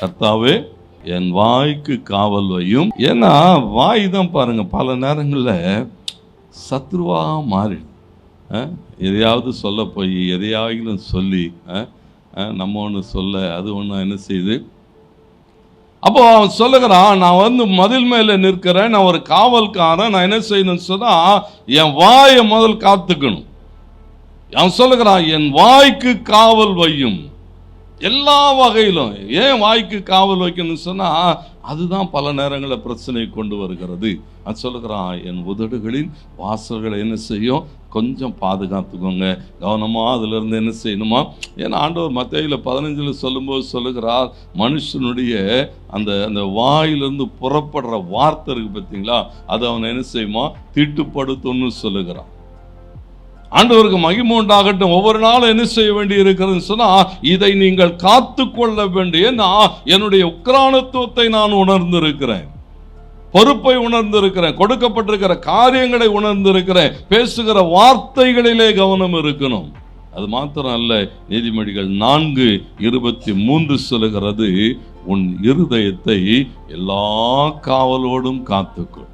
கர்த்தாவே என் வாய்க்கு காவல் வையும். ஏன்னா வாய் தான் பாருங்க பல நேரங்களில் சத்ருவா மாறிடு எதையாவது சொல்ல போய் எதையாகிலும் சொல்லி நம்ம ஒன்று சொல்ல அது ஒன்று என்ன செய்யுது? அப்போ அவன் சொல்லுகிறான் நான் வந்து மதில் மேலே நிற்கிறேன் நான் ஒரு காவல்காரன் நான் என்ன செய்யணும்னு சொன்னால் என் வாயை முதல் காத்துக்கணும். அவன் சொல்லுகிறான் என் வாய்க்கு காவல் வையும். எல்லா வகையிலும் ஏன் வாய்க்கு காவல் வைக்கணும்னு சொன்னால் அதுதான் பல நேரங்களில் பிரச்சனை கொண்டு வருகிறது. அது சொல்லுகிறான் என் உதடுகளின் வாசல்களை என்ன செய்யும்? கொஞ்சம் பாதுகாத்துக்கோங்க. கவனமாக அதிலிருந்து என்ன செய்யணுமா? ஏன்னா ஆண்டவர் மத்தியில் பதினஞ்சில் சொல்லும்போது சொல்லுகிறார் மனுஷனுடைய அந்த அந்த வாயிலிருந்து புறப்படுற வார்த்தை இருக்குது பார்த்தீங்களா? அது அவனை என்ன செய்யுமா? தீட்டுப்படுத்தும்னு சொல்லுகிறான். ஆண்டவருக்கு மகிமை உண்டாகட்டும். ஒவ்வொரு நாளும் என்ன செய்ய வேண்டி இருக்கிறதுன்னு சொன்னால் இதை நீங்கள் காத்து கொள்ள வேண்டிய நான் என்னுடைய உக்ரானத்துவத்தை நான் உணர்ந்திருக்கிறேன். பொறுப்பை உணர்ந்திருக்கிறேன். கொடுக்கப்பட்டிருக்கிற காரியங்களை உணர்ந்திருக்கிறேன். பேசுகிற வார்த்தைகளிலே கவனம் இருக்கணும். அது மாத்திரம் அல்ல நீதிமொழிகள் நான்கு இருபத்தி மூன்று சொல்லுகிறது உன் இருதயத்தை எல்லா காவலோடும் காத்துக்கும்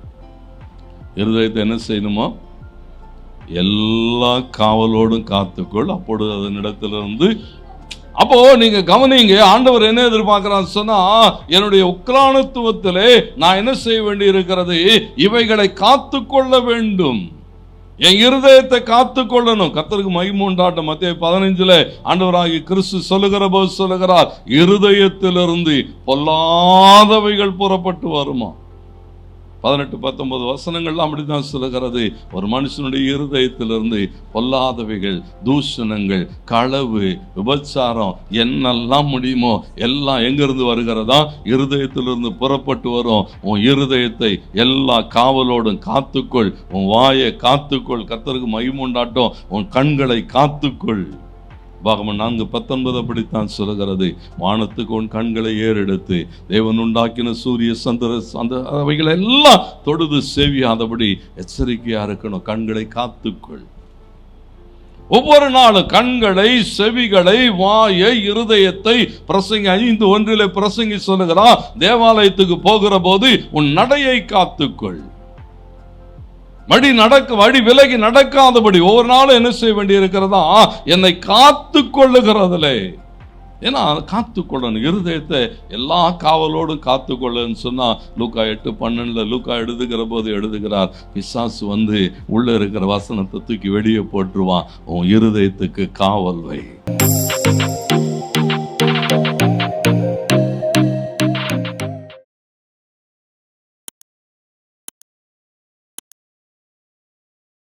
இருதயத்தை என்ன செய்யணுமா எல்லா காவலோடும் காத்துக்கொள். அப்பொழுது அதனிடத்திலிருந்து அப்போ நீங்க கவனிங்க ஆண்டவர் என்ன எதிர்பார்க்கிறான்னு சொன்னா என்னுடைய உக்ரானத்துவத்திலே நான் என்ன செய்ய வேண்டி இருக்கிறது இவைகளை காத்துக்கொள்ள வேண்டும். என் இருதயத்தை காத்துக்கொள்ளணும். கத்தருக்கு மகிமை மத்திய பதினைஞ்சுல ஆண்டவராகி கிறிஸ்து சொல்லுகிற போது சொல்லுகிறார் இருதயத்திலிருந்து பொல்லாதவைகள் புறப்பட்டு வருமா? பதினெட்டு பத்தொன்பது வசனங்கள்லாம் அப்படித்தான் சொல்லுகிறது. ஒரு மனுஷனுடைய இருதயத்திலிருந்து பொல்லாதவைகள் தூஷணங்கள் களவு விபச்சாரம் என்னெல்லாம் முடியுமோ எல்லாம் எங்கிருந்து வருகிறதா? இருதயத்திலிருந்து புறப்பட்டு வரும். உன் இருதயத்தை எல்லா காவலோடும் காத்துக்கொள். உன் வாயை காத்துக்கொள். கத்தருக்கு மகிமுண்டாட்டம் உன் கண்களை காத்துக்கொள். பாகமன் நான்கு பத்தொன்பது அப்படித்தான் சொல்லுகிறது. வானத்துக்கு உன் கண்களை ஏறெடுத்து தேவன் உண்டாக்கின சூரிய சந்திர அந்த அவைகளை எல்லாம் தொடுது செவியாதபடி எச்சரிக்கையா இருக்கணும். கண்களை காத்துக்கொள். ஒவ்வொரு நாளும் கண்களை செவிகளை வாயை இருதயத்தை பிரசங்கி ஐந்து ஒன்றிலே பிரசங்கி சொல்லுகிறான் தேவாலயத்துக்கு போகிற போது உன் நடையை காத்துக்கொள். வழி நடக்க வழி விலகி நடக்காதபடி ஒவ்வொரு நாளும் என்ன செய்ய வேண்டி இருக்கிறதா என்னை காத்து கொள்ளுகிறதுலே. ஏன்னா காத்து கொள்ளணும். இருதயத்தை எல்லா காவலோடும் காத்துக்கொள்ளன்னு சொன்னா லூக்கா எட்டு பன்னெண்டுல லூக்கா எழுதுகிற போது எழுதுகிறார் பிசாசு வந்து உள்ள இருக்கிற வசனத்தை தூக்கி வெளியே போட்டுருவான். உன் இருதயத்துக்கு காவல் வை.